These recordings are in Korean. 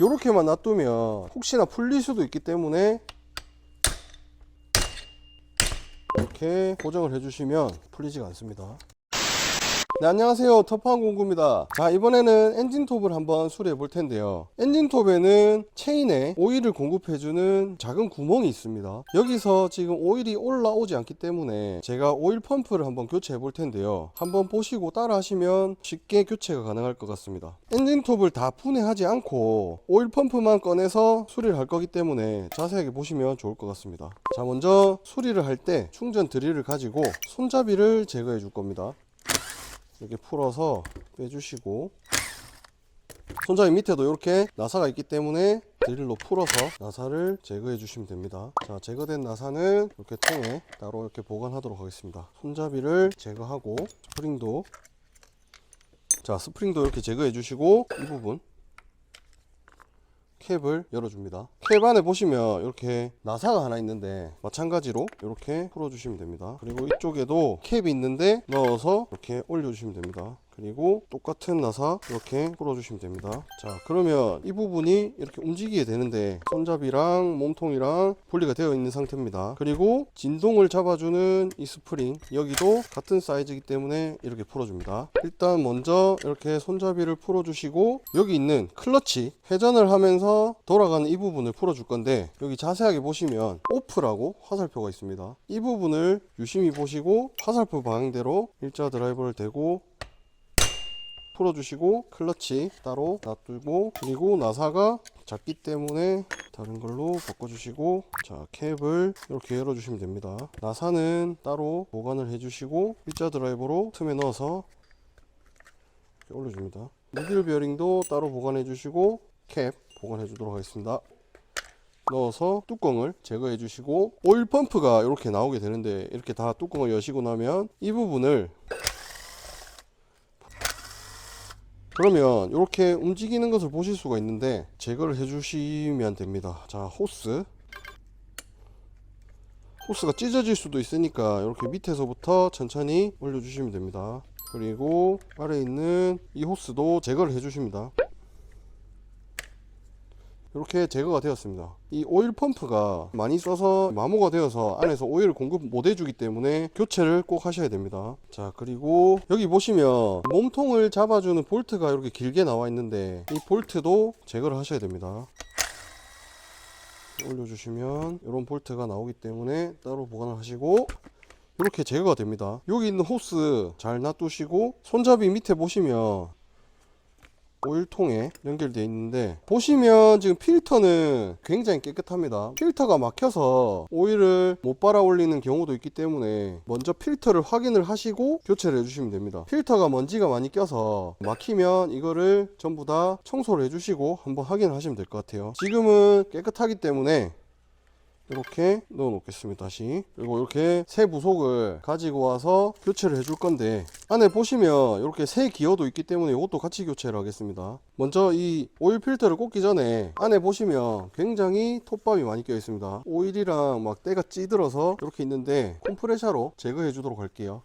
이렇게만 놔두면 혹시나 풀릴 수도 있기 때문에 이렇게 고정을 해주시면 풀리지가 않습니다. 네, 안녕하세요. 터프항공구입니다. 자, 이번에는 엔진톱을 한번 수리해 볼 텐데요. 엔진톱에는 체인에 오일을 공급해주는 작은 구멍이 있습니다. 여기서 지금 오일이 올라오지 않기 때문에 제가 오일 펌프를 한번 교체해 볼 텐데요. 한번 보시고 따라 하시면 쉽게 교체가 가능할 것 같습니다. 엔진톱을 다 분해하지 않고 오일 펌프만 꺼내서 수리를 할 거기 때문에 자세하게 보시면 좋을 것 같습니다. 자, 먼저 수리를 할 때 충전 드릴을 가지고 손잡이를 제거해 줄 겁니다. 이렇게 풀어서 빼주시고. 손잡이 밑에도 이렇게 나사가 있기 때문에 드릴로 풀어서 나사를 제거해 주시면 됩니다. 자 제거된 나사는 이렇게 통에 따로 이렇게 보관하도록 하겠습니다. 손잡이를 제거하고 스프링도. 자 스프링도 이렇게 제거해 주시고 이 부분 캡을 열어줍니다. 캡 안에 보시면 이렇게 나사가 하나 있는데 마찬가지로 이렇게 풀어주시면 됩니다. 그리고 이쪽에도 캡이 있는데 넣어서 이렇게 올려주시면 됩니다. 그리고 똑같은 나사 이렇게 풀어주시면 됩니다. 자 그러면 이 부분이 이렇게 움직이게 되는데 손잡이랑 몸통이랑 분리가 되어 있는 상태입니다. 그리고 진동을 잡아주는 이 스프링 여기도 같은 사이즈이기 때문에 이렇게 풀어줍니다. 일단 먼저 이렇게 손잡이를 풀어주시고 여기 있는 클러치 회전을 하면서 돌아가는 이 부분을 풀어줄 건데 여기 자세하게 보시면 오프라고 화살표가 있습니다. 이 부분을 유심히 보시고 화살표 방향대로 일자 드라이버를 대고 풀어주시고 클러치 따로 놔두고 그리고 나사가 작기 때문에 다른 걸로 바꿔주시고 자 캡을 이렇게 열어주시면 됩니다. 나사는 따로 보관을 해주시고 일자 드라이버로 틈에 넣어서 올려줍니다. 니들 베어링도 따로 보관해 주시고 캡 보관해 주도록 하겠습니다. 넣어서 뚜껑을 제거해 주시고 오일 펌프가 이렇게 나오게 되는데 이렇게 다 뚜껑을 여시고 나면 이 부분을 그러면 이렇게 움직이는 것을 보실 수가 있는데 제거를 해주시면 됩니다. 자 호스. 호스가 찢어질 수도 있으니까 이렇게 밑에서부터 천천히 올려주시면 됩니다. 그리고 아래에 있는 이 호스도 제거를 해주십니다 이렇게 제거가 되었습니다. 이 오일 펌프가 많이 써서 마모가 되어서 안에서 오일을 공급 못 해주기 때문에 교체를 꼭 하셔야 됩니다. 자 그리고 여기 보시면 몸통을 잡아주는 볼트가 이렇게 길게 나와 있는데 이 볼트도 제거를 하셔야 됩니다. 올려주시면 이런 볼트가 나오기 때문에 따로 보관을 하시고 이렇게 제거가 됩니다. 여기 있는 호스 잘 놔두시고 손잡이 밑에 보시면 오일통에 연결되어 있는데 보시면 지금 필터는 굉장히 깨끗합니다. 필터가 막혀서 오일을 못 빨아 올리는 경우도 있기 때문에 먼저 필터를 확인을 하시고 교체를 해주시면 됩니다. 필터가 먼지가 많이 껴서 막히면 이거를 전부 다 청소를 해주시고 한번 확인을 하시면 될 것 같아요. 지금은 깨끗하기 때문에 이렇게 넣어 놓겠습니다 다시. 그리고 이렇게 새 부속을 가지고 와서 교체를 해줄 건데 안에 보시면 이렇게 새 기어도 있기 때문에 이것도 같이 교체를 하겠습니다. 먼저 이 오일 필터를 꽂기 전에 안에 보시면 굉장히 톱밥이 많이 껴 있습니다. 오일이랑 막 때가 찌들어서 이렇게 있는데 컴프레셔로 제거해 주도록 할게요.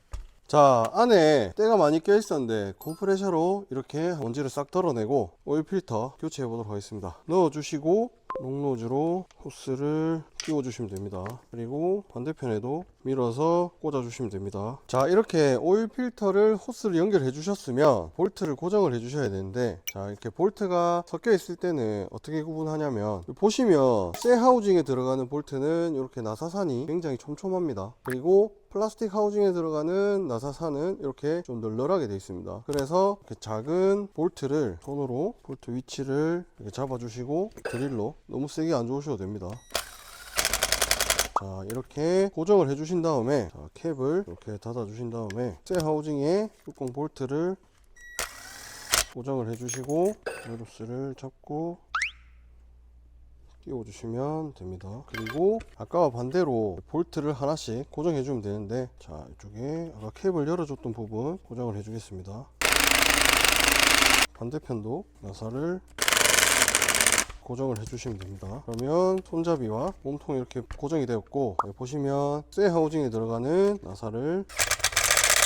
자 안에 때가 많이 껴 있었는데 컴프레셔로 이렇게 먼지를 싹 덜어내고 오일 필터 교체해 보도록 하겠습니다. 넣어 주시고 롱노즈로 호스를 끼워 주시면 됩니다. 그리고 반대편에도 밀어서 꽂아 주시면 됩니다. 자 이렇게 오일 필터를 호스를 연결해 주셨으면 볼트를 고정을 해 주셔야 되는데 자 이렇게 볼트가 섞여 있을 때는 어떻게 구분하냐면 보시면 쇠 하우징에 들어가는 볼트는 이렇게 나사산이 굉장히 촘촘합니다. 그리고 플라스틱 하우징에 들어가는 나사산은 이렇게 좀 널널하게 되어 있습니다. 그래서 작은 볼트를 손으로 볼트 위치를 잡아주시고 드릴로 너무 세게 안 주셔도 됩니다 자 이렇게 고정을 해 주신 다음에 자, 캡을 이렇게 닫아 주신 다음에 쇠 하우징에 뚜껑 볼트를 고정을 해 주시고 메루스를 잡고 끼워 주시면 됩니다. 그리고 아까와 반대로 볼트를 하나씩 고정해 주면 되는데 자 이쪽에 아까 캡을 열어줬던 부분 고정을 해 주겠습니다. 반대편도 나사를 고정을 해주시면 됩니다. 그러면 손잡이와 몸통이 이렇게 고정이 되었고 보시면 쇠 하우징에 들어가는 나사를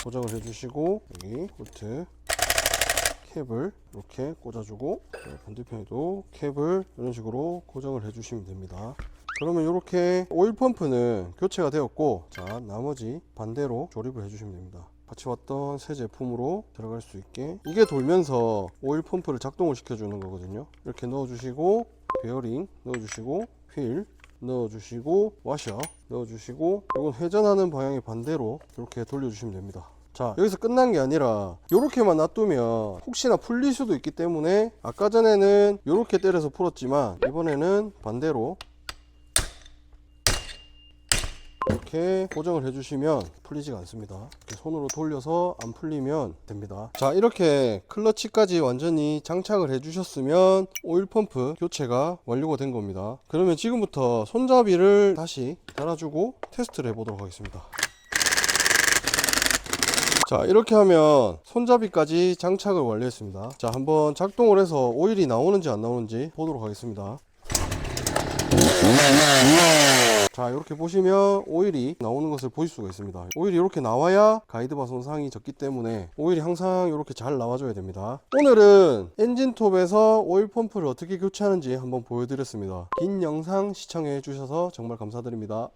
고정을 해주시고 여기 볼트 캡을 이렇게 꽂아주고 네, 반대편에도 캡을 이런 식으로 고정을 해주시면 됩니다. 그러면 이렇게 오일 펌프는 교체가 되었고 자 나머지 반대로 조립을 해주시면 됩니다. 같이 왔던 새 제품으로 들어갈 수 있게 이게 돌면서 오일 펌프를 작동을 시켜주는 거거든요. 이렇게 넣어주시고 베어링 넣어주시고 휠 넣어주시고 와셔 넣어주시고 이건 회전하는 방향의 반대로 이렇게 돌려주시면 됩니다. 자 여기서 끝난 게 아니라 이렇게만 놔두면 혹시나 풀릴 수도 있기 때문에 아까 전에는 이렇게 때려서 풀었지만 이번에는 반대로 이렇게 고정을 해주시면 풀리지가 않습니다. 손으로 돌려서 안 풀리면 됩니다. 자, 이렇게 클러치까지 완전히 장착을 해주셨으면 오일 펌프 교체가 완료가 된 겁니다. 그러면 지금부터 손잡이를 다시 달아주고 테스트를 해보도록 하겠습니다. 자 이렇게 하면 손잡이까지 장착을 완료했습니다 자 한번 작동을 해서 오일이 나오는지 안 나오는지 보도록 하겠습니다 자 이렇게 보시면 오일이 나오는 것을 보실 수가 있습니다. 오일이 이렇게 나와야 가이드바 손상이 적기 때문에 오일이 항상 이렇게 잘 나와줘야 됩니다. 오늘은 엔진톱에서 오일 펌프를 어떻게 교체하는지 한번 보여드렸습니다. 긴 영상 시청해 주셔서 정말 감사드립니다